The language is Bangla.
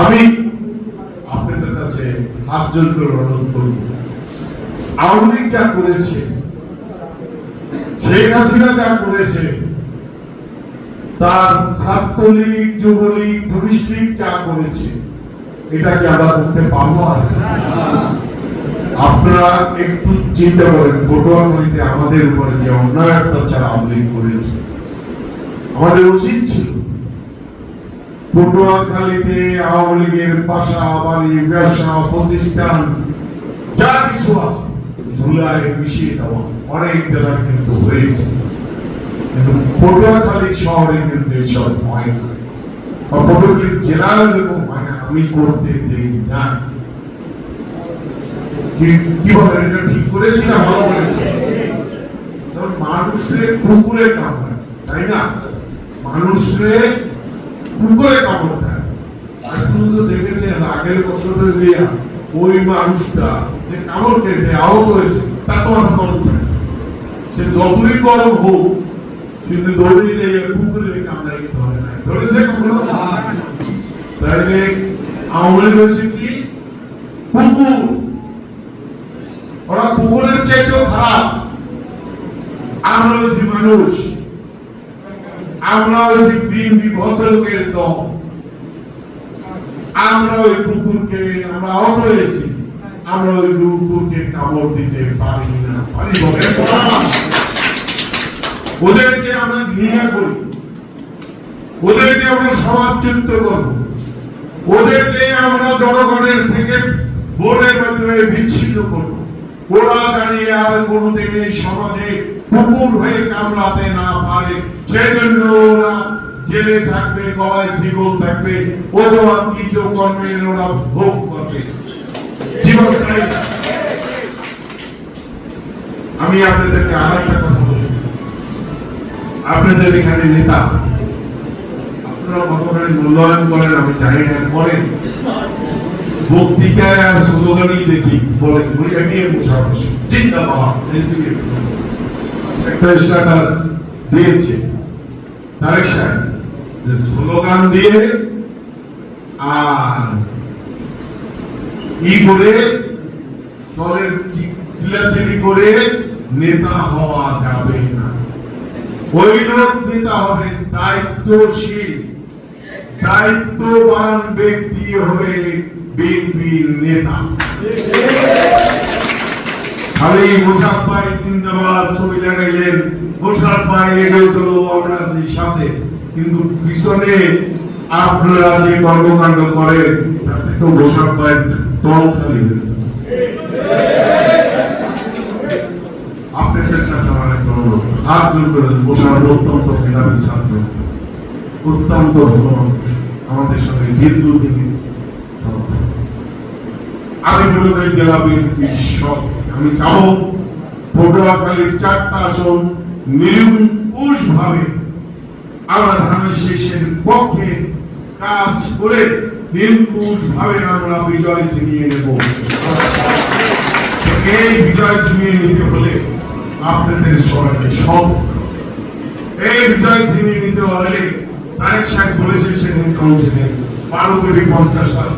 আমি আপনাদের কাছে হাত জোর করে অনুরোধ করব। আওয়ামী লীগ যা করেছে, শেখ হাসিনা যা করেছে, তার ছাত্রলীগ, যুবলীগ পুলিশ লীগ যা করেছে, এটা কি আমরা করতে পারব আর আপনারা একটু চিন্তা করেন, পটুয়াখালীতে আমাদের উপরে যে অন্যায় অত্যাচার আওয়ামী লীগ করেছে, আমাদের উচিত ছিল পটুয়াখালীতে আওয়ামী লীগের বাসা বাড়ি ব্যবসা, প্রতিষ্ঠান, যা কিছু আছে, ধুলায় মিশিয়ে দেওয়া। অনেক জেলায় কিন্তু হয়েছে। কিন্তু পটুয়াখালী শহরে কিন্তু এসব হয় না। পটুয়াখালী এরকম হয় না, আমি করতে দেই না। কি- এটা ঠিক করেছি না ভালো করেছি? মানুষের কুকুরে কামড়ায়, তাই না? মানুষের কামড় দেখেছেন, আগের বছর ধরে ওই মানুষটা যে কামড় খেয়েছে, আহত হয়েছে তো সে যতই গরম হোক কিন্তু দৌড়ে কুকুরের ধরে নাই। ধরেছে কখনো? লীগ হচ্ছে কি? কুকুর ওরা কুকুরের চাইতেও খারাপ। আমরা মানুষ। আমরা হচ্ছি বিএনপি ভদ্রলোকের দল আমরা ওই কুকুরকে, আমরা আহত হয়েছি। আমরা ওই কুকুরকে কামড় দিতে পারি না, পারি বলেন ওদেরকে আমরা ঘৃণা করি। ওদেরকে আমরা সমাজচ্যুত করব। ওদেরকে আমরা জনগণের থেকে ভোটের মাধ্যমে বিচ্ছিন্ন করব। ওরা আর সমাজে কুকুর হয়ে কামড়াতে না পারে। সেজন্য ওরা জেলে থাকবে, গলায় থাকবে ওরা ভোগ করবে। আমি আপনাদেরকে আর একটা কথা বলি। আপনাদের এখানে নেতা, আপনারা কতখানি মূল্যায়ন করেন আমি জানি না, করেন। বক্তৃতায় আর স্লোগানই দেখি বলেন বলি, আমি মুসাফি জিন্দাবাদ এই দিয়ে একটা স্ট্যাটাস দিয়েছে তারেক যে স্লোগান দিয়ে আর ই করে দলের চিল্লাচিল্লি করে নেতা হওয়া যাবে না। ওই লোক নেতা হবে, দায়িত্বশীল। দায়িত্ববান ব্যক্তি হবে বিএনপির নেতা। খালি মোশারফ ভাই জিন্দাবাদ ছবি লাগাইলেন মোশারফ ভাই এগিয়ে চলো, আমরা সাথে কিন্তু পিছনে আপনারা যে কর্মকাণ্ড করেন, তাতে তো মোশারফ ভাই দল খালি আপনাদের কাছে আমার একটা অনুরোধ, হাত জোর করে মোশারফ অত্যন্ত মেধাবী ছাত্র, অত্যন্ত ভালো আমাদের সাথে দীর্ঘদিন। আমি মনে করি জেলা সব আমি চাবো পটুয়াখালীর চারটা আসন নিরঙ্কুশ ভাবে আমরা শেষের পক্ষে কাজ করে আমরা বিজয় ছিনিয়ে নেব। এই বিজয় ছিনিয়ে নিতে হলে আপনাদের সবাইকে সব এই বিজয় ছিনিয়ে নিতে হলে সাহেব বলেছে সেদিন কাউন্সিলে বারো কোটি পঞ্চাশ লাখ